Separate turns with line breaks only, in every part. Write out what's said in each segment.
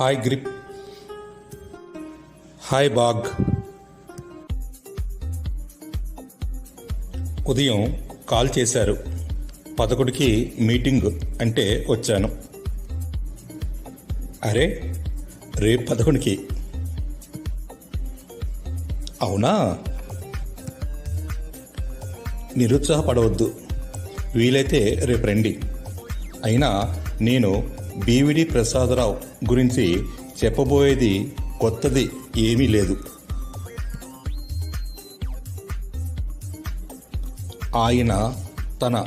Hi grip. Hi బాగ్. ఉదయం call చేశారు. పదకొండుకి meeting అంటే వచ్చాను. అరే రేపు పదకొండుకి. అవునా? నిరుత్సాహపడవద్దు. వీలైతే రేపు రండి. అయినా నేను బీవిడి ప్రసాదరావు గురించి చెప్పబోయేది కొత్తది ఏమీ లేదు. ఆయన తన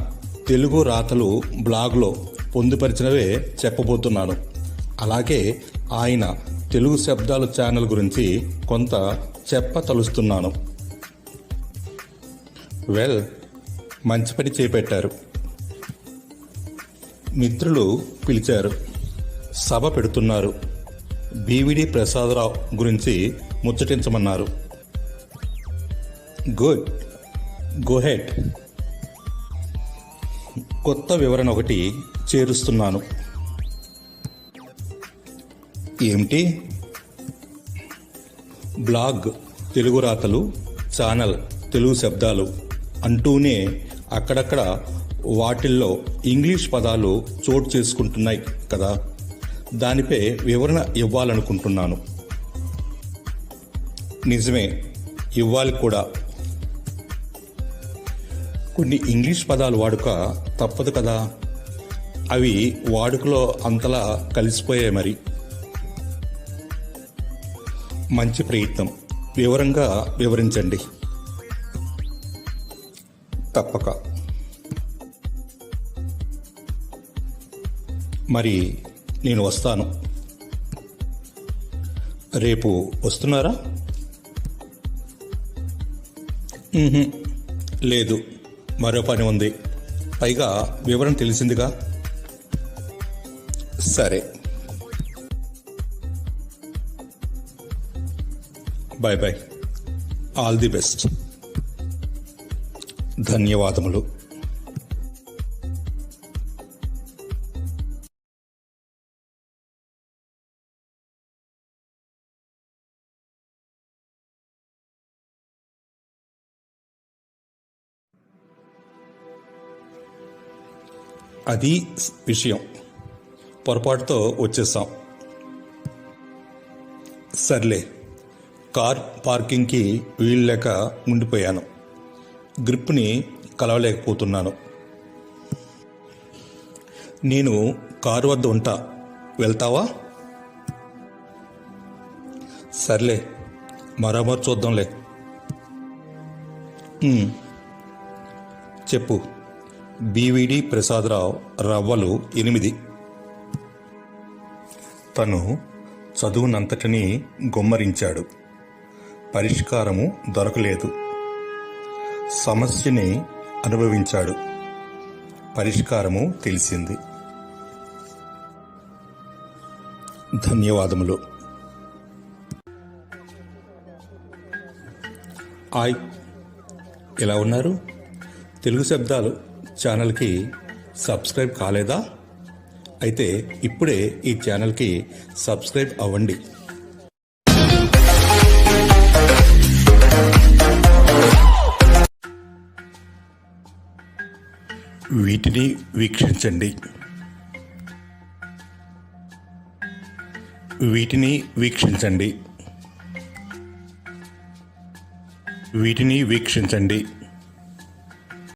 తెలుగు రాతలు బ్లాగ్లో పొందుపరిచినవే చెప్పబోతున్నాను. అలాగే ఆయన తెలుగు శబ్దాలు ఛానల్ గురించి కొంత చెప్పతలుస్తున్నాను వెల్ మంచి పని చేపెట్టారు. మిత్రులు పిలిచారు. సభ పెడుతున్నారు. బీవిడి ప్రసాదరావు గురించి ముచ్చటించమన్నారు. గుడ్. గోహెడ్ కొత్త వివరణ ఒకటి చేరుస్తున్నాను. ఏమిటి? బ్లాగ్ తెలుగు రాతలు ఛానల్ తెలుగు శబ్దాలు అంటూనే అక్కడక్కడ వాటిల్లో ఇంగ్లీష్ పదాలు చోటు చేసుకుంటున్నాయి కదా. దానిపై వివరణ ఇవ్వాలనుకుంటున్నాను. నిజమే ఇవ్వాలి కూడా. కొన్ని ఇంగ్లీష్ పదాలు వాడుక తప్పదు కదా. అవి వాడుకలో అంతలా కలిసిపోయాయి మరి. మంచి ప్రయత్నం. వివరంగా వివరించండి. తప్పక. మరి నేను వస్తాను. రేపు వస్తున్నారా? లేదు మరో పని ఉంది. పైగా వివరణ తెలిసిందిగా. సరే. Bye bye all the best. ధన్యవాదములు. అది విషయం. పొరపాటుతో వచ్చేసాం. సర్లే కార్ పార్కింగ్కి వీలు లేక ఉండిపోయాను. గ్రిప్ని కలవలేకపోతున్నాను. నేను కారు వద్ద ఉంటా. వెళ్తావా? సర్లే మరొమరు చూద్దాంలే. చెప్పు. బీవీడి ప్రసాదరావు రవ్వలు ఎనిమిది. తను చదువునంతటినీ గుమ్మరించాడు. పరిష్కారము దొరకలేదు. సమస్యని అనుభవించాడు. పరిష్కారము తెలిసింది. ధన్యవాదములు. హాయ్. ఎలా ఉన్నారు? తెలుగు శబ్దాలు ఛానల్కి సబ్స్క్రైబ్ కాలేదా? అయితే ఇప్పుడే ఈ ఛానల్కి సబ్స్క్రైబ్ అవ్వండి. వీటిని వీక్షించండి. వీటిని వీక్షించండి. వీటిని వీక్షించండి.